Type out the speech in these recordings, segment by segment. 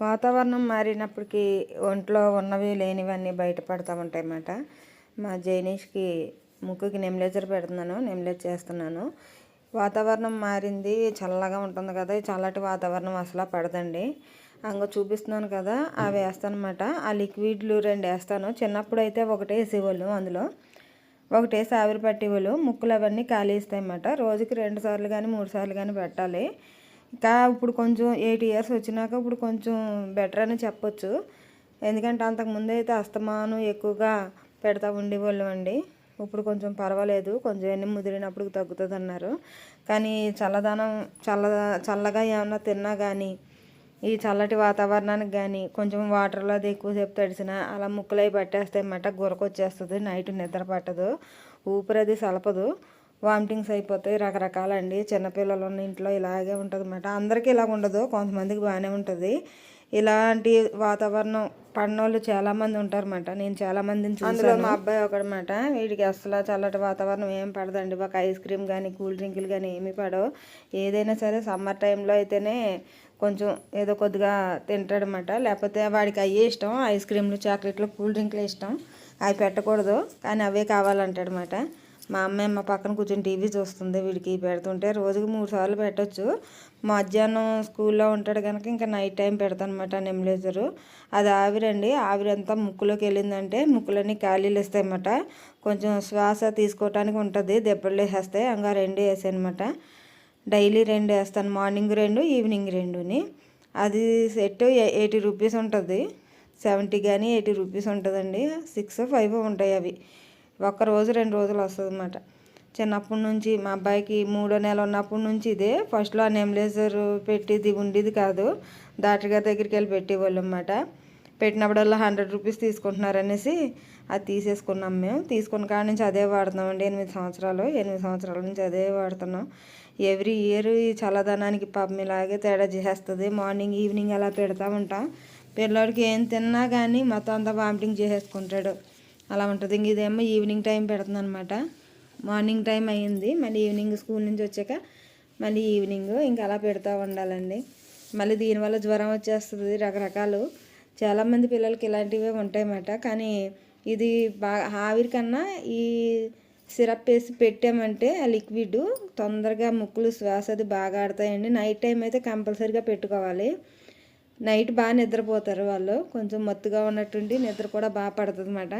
వాతావరణం మారినప్పటికీ ఒంట్లో ఉన్నవి లేనివన్నీ బయటపడతా ఉంటాయి అన్నమాట మా జైనీష్కి ముక్కుకి నెమ్లేజర్ పెడుతున్నాను నెమ్లేజ్ చేస్తున్నాను. వాతావరణం మారింది చల్లగా ఉంటుంది కదా చల్లటి వాతావరణం అసలు పడదండి. అంగ చూపిస్తున్నాను కదా అవి వేస్తానమాట ఆ లిక్విడ్లు రెండు వేస్తాను. చిన్నప్పుడు అయితే ఒకటే వేసేవాళ్ళు అందులో. ఒకటే సావిరి పట్టేవాళ్ళు. ముక్కులు అవన్నీ ఖాళీ ఇస్తాయన్నమాట. రోజుకి రెండు సార్లు కానీ మూడు సార్లు కానీ పెట్టాలి. ఇంకా ఇప్పుడు కొంచెం ఎయిట్ ఇయర్స్ వచ్చినాక ఇప్పుడు కొంచెం బెటర్ అని చెప్పొచ్చు. ఎందుకంటే అంతకుముందు అయితే అస్తమాను ఎక్కువగా పెడతా ఉండేవాళ్ళం అండి. ఇప్పుడు కొంచెం పర్వాలేదు. కొంచెం ఎన్ని ముదిరినప్పుడు తగ్గుతుంది అన్నారు కానీ చల్లదనం చల్ల చల్లగా ఏమన్నా తిన్నా కానీ ఈ చల్లటి వాతావరణానికి కానీ కొంచెం వాటర్లో అది ఎక్కువసేపు తడిసినా అలా ముక్కులై పట్టేస్తే మట గురకొచ్చేస్తుంది. నైట్ నిద్ర పట్టదు. ఊపిరి అది సలపదు. వామిటింగ్స్ అయిపోతాయి రకరకాలండి. చిన్నపిల్లలు ఉన్న ఇంట్లో ఇలాగే ఉంటుంది అన్నమాట అందరికీ ఇలాగ ఉండదు. కొంతమందికి బాగానే ఉంటుంది. ఇలాంటి వాతావరణం పడినోళ్ళు చాలామంది ఉంటారన్నమాట. నేను చాలామందిని అందులో మా అబ్బాయి ఒకడమాట వీడికి అసలు చల్లటి వాతావరణం ఏం పడదండి ఒక ఐస్ క్రీమ్ కానీ కూల్ డ్రింకులు కానీ ఏమీ పడవు. ఏదైనా సరే సమ్మర్ టైంలో అయితేనే కొంచెం ఏదో కొద్దిగా తింటాడనమాట లేకపోతే వాడికి అయ్యే ఇష్టం. ఐస్ క్రీమ్లు చాక్లెట్లు కూల్ డ్రింక్లు ఇష్టం. అవి పెట్టకూడదు. కానీ అవే కావాలంటాడనమాట మా అమ్మాయి మా పక్కన కూర్చొని టీవీ చూస్తుంది. వీడికి పెడుతుంటే రోజుకి మూడు సార్లు పెట్టచ్చు. మధ్యాహ్నం స్కూల్లో ఉంటాడు కనుక ఇంకా నైట్ టైం పెడతాను అనమాట నెమ్లేజరు. అది ఆవిరండి. ఆవిరి అంతా ముక్కులోకి వెళ్ళిందంటే ముక్కులన్నీ ఖాళీలు ఇస్తాయన్నమాట. కొంచెం శ్వాస తీసుకోవటానికి ఉంటుంది. దెబ్బలు వేసేస్తాయి అంగా రెండు వేసాయనమాట డైలీ రెండు వేస్తాను. మార్నింగ్ రెండు ఈవినింగ్ రెండుని. అది సెట్ ఎయిటీ రూపీస్ ఉంటుంది. సెవెంటీ కానీ ఎయిటీ రూపీస్ ఉంటుందండి. సిక్స్ ఫైవ్ ఉంటాయి అవి. ఒక్క రోజు రెండు రోజులు వస్తుంది అనమాట చిన్నప్పటి నుంచి మా అబ్బాయికి మూడో నెల ఉన్నప్పటి నుంచి ఇదే ఫస్ట్లో ఆ నెమ్లేజర్ పెట్టిది ఉండేది కాదు. డాక్టర్ గారి దగ్గరికి వెళ్ళి పెట్టేవాళ్ళు అనమాట పెట్టినప్పుడల్లా హండ్రెడ్ రూపీస్ తీసుకుంటున్నారనేసి అది తీసేసుకున్నాం మేము. తీసుకున్న కాడ నుంచి అదే వాడుతున్నామండి. ఎనిమిది సంవత్సరాలు ఎనిమిది సంవత్సరాల నుంచి అదే వాడుతున్నాం. ఎవ్రీ ఇయర్ ఈ చల్లదనానికి పాపం ఇలాగే తేడా చేసేస్తుంది. మార్నింగ్ ఈవినింగ్ అలా పెడతా ఉంటాం. పిల్లడికి ఏం తిన్నా కానీ మొత్తం అంతా వామిటింగ్ చేసేసుకుంటాడు. అలా ఉంటుంది. ఇంక ఇదేమో ఈవినింగ్ టైం పెడుతుంది అనమాట మార్నింగ్ టైం అయ్యింది మళ్ళీ ఈవినింగ్ స్కూల్ నుంచి వచ్చాక మళ్ళీ ఈవినింగ్ ఇంకా అలా పెడతా ఉండాలండి. మళ్ళీ దీనివల్ల జ్వరం వచ్చేస్తుంది రకరకాలు. చాలామంది పిల్లలకి ఇలాంటివే ఉంటాయన్నమాట. కానీ ఇది బాగా ఆవిరి కన్నా ఈ సిరప్ వేసి పెట్టామంటే ఆ లిక్విడ్ తొందరగా ముక్కులు శ్వాస అది బాగా ఆడతాయండి. నైట్ టైం అయితే కంపల్సరీగా పెట్టుకోవాలి. నైట్ బాగా నిద్రపోతారు వాళ్ళు. కొంచెం మత్తుగా ఉన్నట్టుండి నిద్ర కూడా బాగా పడుతుంది అన్నమాట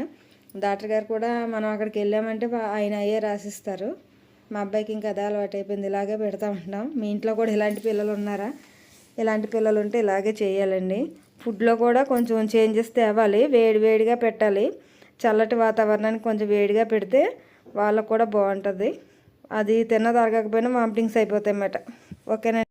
డాక్టర్ గారు కూడా మనం అక్కడికి వెళ్ళామంటే ఆయన అయ్యే రాసిస్తారు. మా అబ్బాయికి ఇంకా అదే అలవాటు అయిపోయింది. ఇలాగే పెడతా ఉంటాం. మీ ఇంట్లో కూడా ఇలాంటి పిల్లలు ఉన్నారా? ఇలాంటి పిల్లలు ఉంటే ఇలాగే చేయాలండి. ఫుడ్లో కూడా కొంచెం చేంజెస్ తేవాలి. వేడి వేడిగా పెట్టాలి. చల్లటి వాతావరణానికి కొంచెం వేడిగా పెడితే వాళ్ళకు కూడా బాగుంటుంది. అది తిన్న తరగకపోయినా వామిటింగ్స్ అయిపోతాయి అన్నమాట ఓకేనా